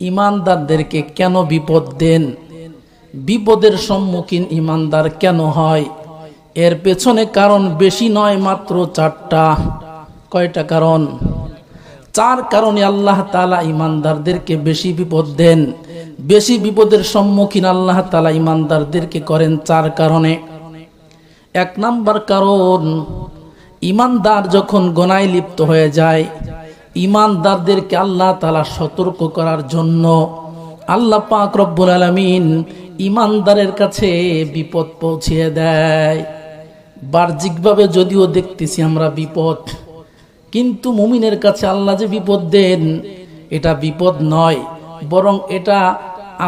ইমানদারদেরকে কেন বিপদ দেন? বিপদের সম্মুখীন ইমানদার কেন হয়? এর পেছনে কারণ বেশি নয় মাত্র চারটা। কয়টা কারণ? চার কারণে আল্লাহ তালা ইমানদারদেরকে বেশি বিপদ দেন। বেশি বিপদের সম্মুখীন আল্লাহ তালা ইমানদারদেরকে করেন চার কারণে। এক নাম্বার কারণ, ইমানদার যখন গোনায় লিপ্ত হয়ে যায় ইমানদারদেরকে আল্লাহ তালা সতর্ক করার জন্য আল্লাহ পাক রব্বুল আলমিন ইমানদারের কাছে বিপদ পৌঁছিয়ে দেয়। বাহ্যিকভাবে যদিও দেখতেছি আমরা বিপদ, কিন্তু মুমিনের কাছে আল্লাহ যে বিপদ দেন, এটা বিপদ নয়, বরং এটা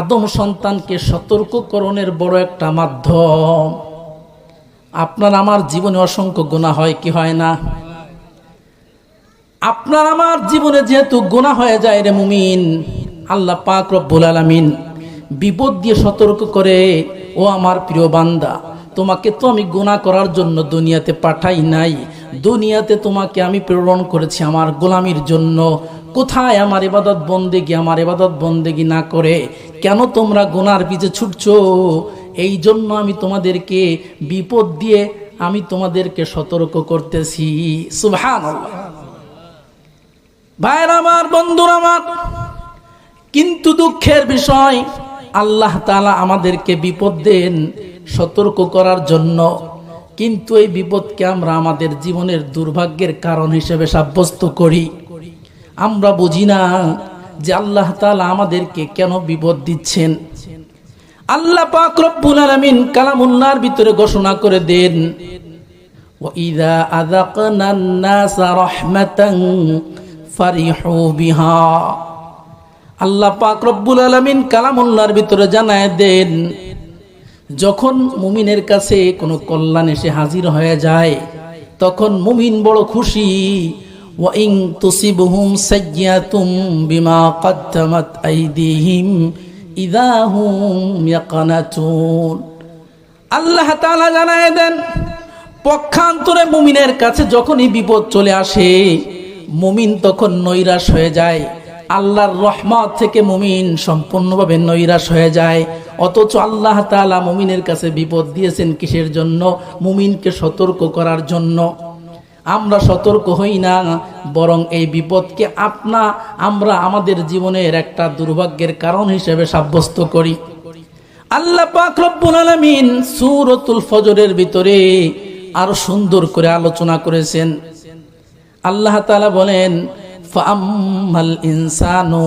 আদম সন্তানকে সতর্ককরণের বড় একটা মাধ্যম। আপনার আমার জীবনে অসংখ্য গুণা হয় কি হয় না? আপনার আমার জীবনে যেহেতু গোনা হয়ে যায় রে মুমিন, আল্লাহ পাক রব্বুল আলামিন বিপদ দিয়ে সতর্ক করে, ও আমার প্রিয় বান্দা, তোমাকে তো আমি গোনা করার জন্য দুনিয়াতে পাঠাই নাই, দুনিয়াতে তোমাকে আমি প্রেরণ করেছি আমার গোলামির জন্য। কোথায় আমার এবাদত বন্দেগি, আমার এবাদত বন্দেগি না করে? কেন তোমরা গোনার পিছে ছুটছো? এই জন্য আমি তোমাদেরকে বিপদ দিয়ে আমি তোমাদেরকে সতর্ক করতেছি। সুবহান ভাইয়ের আমার, বন্ধুর আমার, কিন্তু দুঃখের বিষয়, আল্লাহ তালা আমাদেরকে বিপদ দেন সতর্ক করার জন্য। কিন্তু এই বিপদকে আমরা আমাদের জীবনের দুর্ভাগ্যের কারণ হিসেবে সাব্যস্ত করি। আমরা বুঝি না যে আল্লাহ তালা আমাদেরকে কেন বিপদ দিচ্ছেন। আল্লাহ পাক রব্বুল আলামিন কালামুল্লাহর ভিতরে ঘোষণা করে দেন, ওয়া ইযা আযাকনা আন-নাসা রাহমাতান ফারিহু বিহা। আল্লাহ পাক রব্বুল আলামিন কালামুল্লাহর ভিতরে জানায় দেন, যখন মুমিনের কাছে কোনো কল্যাণ এসে হাজির হয়ে যায়, তখন মুমিন বড় খুশি। ওয়াইং তুসিবহুম সাইয়াতুম বিমা কদ্দামাত আইদিহিম ইদাহুম ইয়াকানাতুন। আল্লাহ তাআলা জানায় দেন, পক্ষান্তরে মুমিনের কাছে যখনই বিপদ চলে আসে মুমিন তখন নৈরাশ হয়ে যায়। আল্লাহর রহমত থেকে মুমিন সম্পূর্ণভাবে নৈরাশ হয়ে যায়। অথচ আল্লাহ তাআলা মুমিনের কাছে বিপদ দিয়েছেন কিসের জন্য? মুমিনকে সতর্ক করার জন্য। আমরা সতর্ক হই না, বরং এই বিপদকে আপনা, আমরা আমাদের জীবনের একটা দুর্ভাগ্যের কারণ হিসেবে সাব্যস্ত করি। আল্লাহ পাক রব্বুল আলামিন সূরাতুল ফজরের ভিতরে আরও সুন্দর করে আলোচনা করেছেন। আল্লাহ তালা বলেন, ফাআম্মাল ইনসানু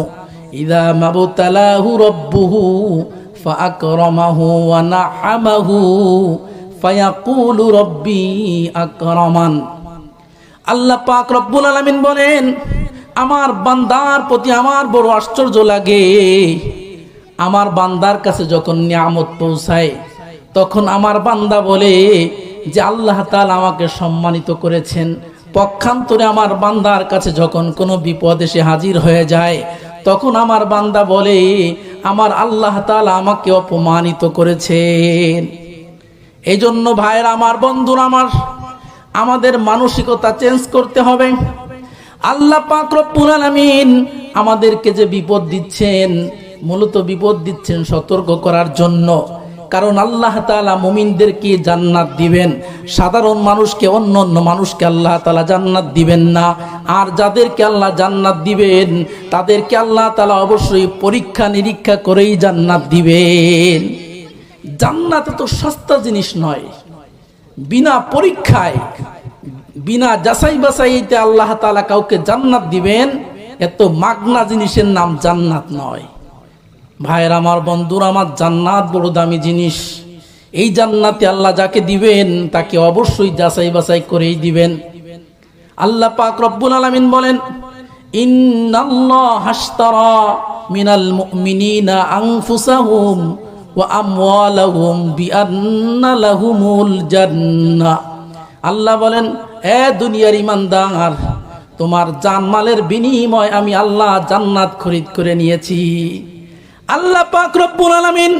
ইযা মাবতালাহু রাব্বুহু ফাআকরামাহু ওয়া না'আমাহু ফায়াকুলু রাব্বি আকরামান। আল্লাহ পাক রব্বুল আলামিন বলেন, আমার বান্দার প্রতি আমার বড় আশ্চর্য লাগে। আমার বান্দার কাছে যখন নিয়ামত পৌঁছায়, তখন আমার বান্দা বলে যে, আল্লাহ তাল আমাকে সম্মানিত করেছেন পক্ষান্তরে আমার বান্দার কাছে যখন কোনো বিপদ এসে হাজির হয়ে যায়, তখন আমার বান্দা বলে, আমার আল্লাহ তাল আমাকে অপমানিত করেছেন। এই জন্য ভাইয়ের, আমার বন্ধুর, আমার, আমাদের মানসিকতা চেঞ্জ করতে হবে। আল্লাহ পাক রব্বুল আলামিন আমাদেরকে যে বিপদ দিচ্ছেন, মূলত বিপদ দিচ্ছেন সতর্ক করার জন্য। কারণ আল্লাহ তালা মুমিনদেরকে জান্নাত দিবেন। সাধারণ মানুষকে অন্য অন্য মানুষকে আল্লাহ তালা জান্নাত দিবেন না। আর যাদেরকে আল্লাহ জান্নাত দিবেন, তাদেরকে আল্লাহ তালা অবশ্যই পরীক্ষা নিরীক্ষা করেই জান্নাত দিবেন। জান্নাত তো সস্তা জিনিস নয়। বিনা পরীক্ষায়, বিনা যাচাই বাছাইতে আল্লাহ তালা কাউকে জান্নাত দিবেন, এত মাগনা জিনিসের নাম জান্নাত নয়। ভাইয়ের, আমার বন্ধুর, আমার জান্নাত বড় দামি জিনিস। এই জান্নাতে আল্লাহ যাকে দিবেন, তাকে অবশ্যই যাচাই বাছাই করেই দিবেন। আল্লাহ পাক রব্বুল আলামিন বলেন মিনাল মুমিনিনা আনফুসাহুম ওয়া আমওয়ালাহুম বিআন্না লাহুমুল জান্নাহ আল্লাহ বলেন, এ দুনিয়ার ইমানদার, তোমার জানমালের বিনিময় আমি আল্লাহ জান্নাত খরিদ করে নিয়েছি। আল্লাহ পাক রব্বুল আলামিন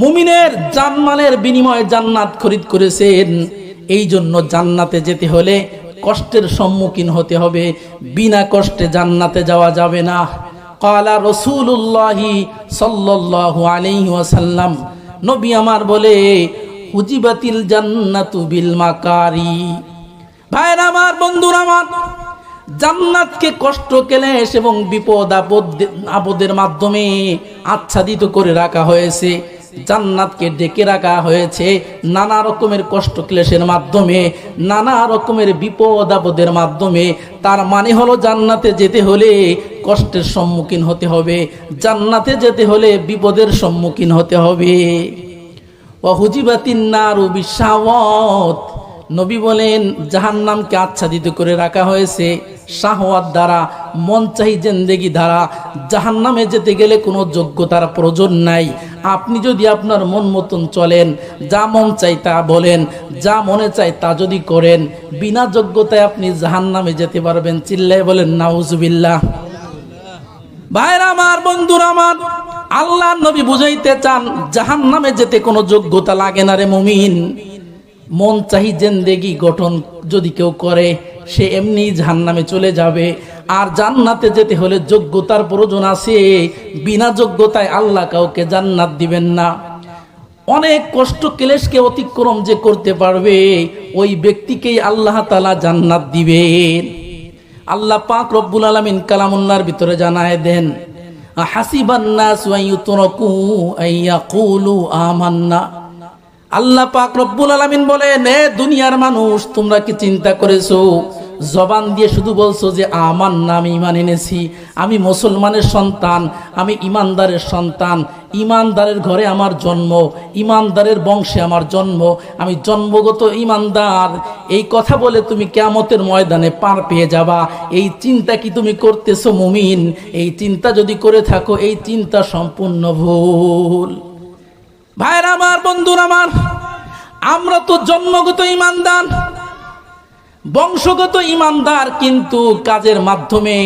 মুমিনের জানমালের বিনিময়ে জান্নাত খরিদ করেছেন। এই জন্য জান্নাতে যেতে হলে কষ্টের সম্মুখীন হতে হবে। বিনা কষ্টে জান্নাতে যাওয়া যাবে না। কালা রসুল্লাহি সাল্লাল্লাহু আলাইহি ওয়াসাল্লাম, নবী আমার বলে, উজিবাতিল জান্নাতু বিল মাকারি। ভাইরা আমার, বন্ধুরা আমার, জান্নাতকে কষ্ট, ক্লেশ এবং বিপদ, আপদ, আপদের মাধ্যমে আচ্ছাদিত করে রাখা হয়েছে, জান্নাতকে ডেকে রাখা হয়েছে নানা রকমের কষ্ট ক্লেশের মাধ্যমে, নানা রকমের বিপদ আপদের মাধ্যমে। তার মানে হলো জান্নাতে যেতে হলে কষ্টের সম্মুখীন হতে হবে, জান্নাতে যেতে হলে বিপদের সম্মুখীন হতে হবে। ওয়াহুজিবাতিন নারু বিশাওয়াত। নবী বলেন, জাহান্নামকে আচ্ছাদিত করে রাখা হয়েছে। শাহওয়াত দ্বারা মন চাই জেন্দেগি দ্বারা জাহান্নামে যেতে গেলে কোনো যোগ্যতার প্রয়োজন নাই। আপনি যদি আপনার মন মতন চলেন, যা মন চাই তা বলেন, যা মনে চাই তা যদি করেন, বিনা যোগ্যতায় আপনি জাহান্নামে যেতে পারবেন। চিল্লাই বলেন, নাউজুবিল্লাহ। ভাইরা আমার, বন্ধুরা আমার আল্লাহ নবী বুঝাইতে চান জাহান নামে যেতে কোনো যোগ্যতা লাগে না রে মুমিন। মন চাহি জেন্দেগি গঠন যদি কেউ করে সে এমনি জাহান নামে চলে যাবে। আর জান্নাতে যেতে হলে যোগ্যতার প্রয়োজন আছে। বিনা যোগ্যতায় আল্লাহ কাউকে জান্নাত দিবেন না। অনেক কষ্ট ক্লেশকে অতিক্রম যে করতে পারবে, ওই ব্যক্তিকেই আল্লাহ তালা জান্নাত দিবেন। আল্লাহ পাক রব্বুল আলমিন কালামুল্লার ভিতরে জানায় দেন হাসিবান্না হাসিবান্নাস ওয়াইয়ুতরাকু আইয়াকুলু আমান্না। আল্লাহ পাক রব্বুল আলামিন বলেন, এ দুনিয়ার মানুষ, তোমরা কি চিন্তা করেছ? জবান দিয়ে শুধু বলছো যে, আমার নাম ইমান এনেছি, আমি মুসলমানের সন্তান, আমি ইমানদারের সন্তান ইমানদারের ঘরে আমার জন্ম ইমানদারের বংশে আমার জন্ম, আমি জন্মগত ইমানদার এই কথা বলে তুমি কেয়ামতের ময়দানে পার পেয়ে যাবা। এই চিন্তা কি তুমি করতেছো, মুমিন? এই চিন্তা যদি করে থাকো, এই চিন্তা সম্পূর্ণ ভুল। ভাইরা আমার, বন্ধুর আমার, আমরা তো জন্মগত ইমানদার, বংশগত ইমানদার, কিন্তু কাজের মাধ্যমে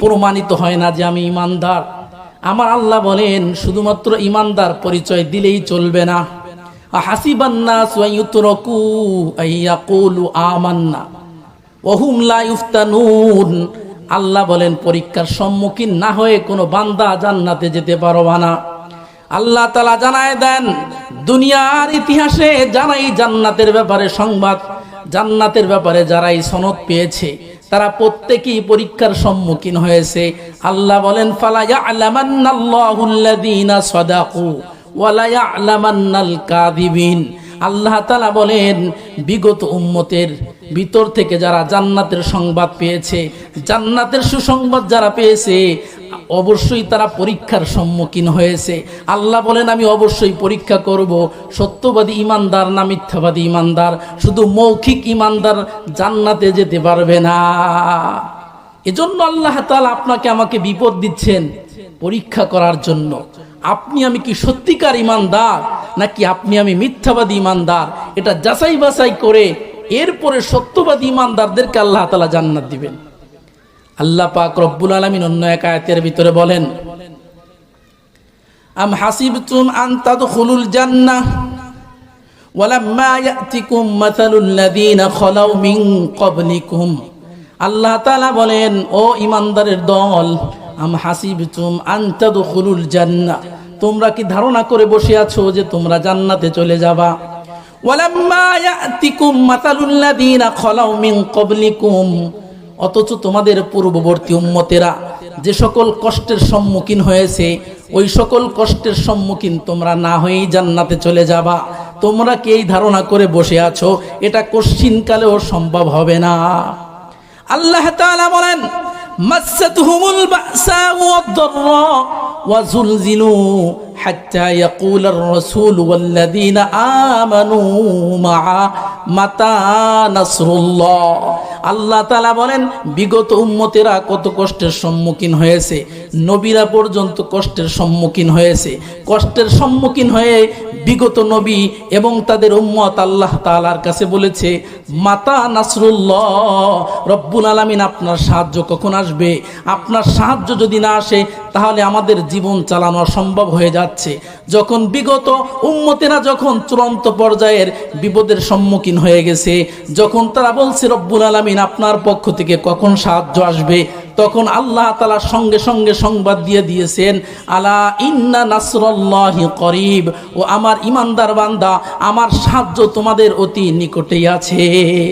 প্রমাণিত হয় না যে আমি ইমানদার। আমার আল্লাহ বলেন, শুধুমাত্র ইমানদার পরিচয় দিলেই চলবে না। আমান্না আল্লাহ বলেন, পরীক্ষার সম্মুখীন না হয়ে কোনো বান্দা জান্নাতে যেতে পারবা না। আল্লাহ তালা জানায় দেন, দুনিয়ার ইতিহাসে যারাই জান্নাতের ব্যাপারে সংবাদ, জান্নাতের ব্যাপারে যারাই সনদ পেয়েছে, তারা প্রত্যেকেই পরীক্ষার সম্মুখীন হয়েছে। আল্লাহ বলেন আল্লাহ তালা বলেন, বিগত উম্মতের ভিতর থেকে যারা জান্নাতের সংবাদ পেয়েছে, জান্নাতের সুসংবাদ যারা পেয়েছে অবশ্যই তারা পরীক্ষার সম্মুখীন হয়েছে। আল্লাহ বলেন, আমি অবশ্যই পরীক্ষা করব। সত্যবাদী ইমানদার না মিথ্যাবাদী ইমানদার? শুধু মৌখিক ইমানদার জান্নাতে যেতে পারবে না। এজন্য আল্লাহ তালা আপনাকে আমাকে বিপদ দিচ্ছেন পরীক্ষা করার জন্য। আপনি আমি কি সত্যিকার ইমানদার, নাকি আপনি আমি মিথ্যাবাদী ইমানদার? এটা যাচাই বাছাই করে এরপরে সত্যবাদী ইমানদারদেরকে আল্লাহ তালা জান্নাত দিবেন। আল্লাহ পাক রব্বুল আলমিন অন্য এক আয়াতের ভিতরে বলেন, আম হাসিবতুম আন তাদখুলুল জান্নাহ, ওয়ালাম্মা ইয়াতিকুম মাসালুল লাযীনা খালাউ মিন ক্বাবলিকুম। আল্লাহ তাআলা বলেন, ও ইমানদারের দল, আম হাসিবতুম আন তাদখুলুল জান্নাহ, তোমরা কি ধারণা করে বসে আছো যে তোমরা জান্নাতে চলে যাবা? ওয়ালাম্মা ইয়াতিকুম মাসালুল লাযীনা খালাউ মিন ক্বাবলিকুম। অথচ তোমাদের পূর্ববর্তী উম্মতেরা যে সকল কষ্টের সম্মুখীন হয়েছে, ওই সকল কষ্টের সম্মুখীন তোমরা না হয়েই জান্নাতে চলে যাবা। তোমরা কি এই ধারণা করে বসে আছো? এটা কশ্চিনকালেও সম্ভব হবে না। আল্লাহ তাআলা বলেন, মাসাতহুমুল বাসা ওয়াদ-দাররা ওয়াজুলজিলু হাত্তা ইয়াকুলার রাসূল ওয়াল্লাযীনা আমানু মা'a মাতা নাসরুল্লাহ। আল্লাহ তালা বলেন, বিগত উম্মতেরা কত কষ্টের সম্মুখীন হয়েছে, নবীরা পর্যন্ত কষ্টের সম্মুখীন হয়েছে। কষ্টের সম্মুখীন হয়ে বিগত নবী এবং তাদের উম্মত আল্লাহ তাআলার কাছে বলেছে, মাতা নাসরুল্লাহ, রব্বুল আলামিন আপনার সাহায্য কখন আসবে? আপনার সাহায্য যদি না আসে, তাহলে আমাদের জীবন চালানো সম্ভব হয়ে যাচ্ছে। যখন বিগত উম্মতেরা যখন চূড়ান্ত পর্যায়ের বিপদের সম্মুখীন হয়ে গেছে, যখন তারা বলছে, রব্বুল আলামিন আপনার পক্ষ থেকে কখন সাহায্য আসবে? তখন আল্লাহ তালা সঙ্গে সঙ্গে সংবাদ দিয়ে দিয়েছেন, আলা ইন্না নাসরল্লাহি করিব। ও আমার ইমানদার বান্দা, আমার সাহায্য তোমাদের অতি নিকটেই আছে।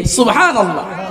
সুবহানাল্লাহ।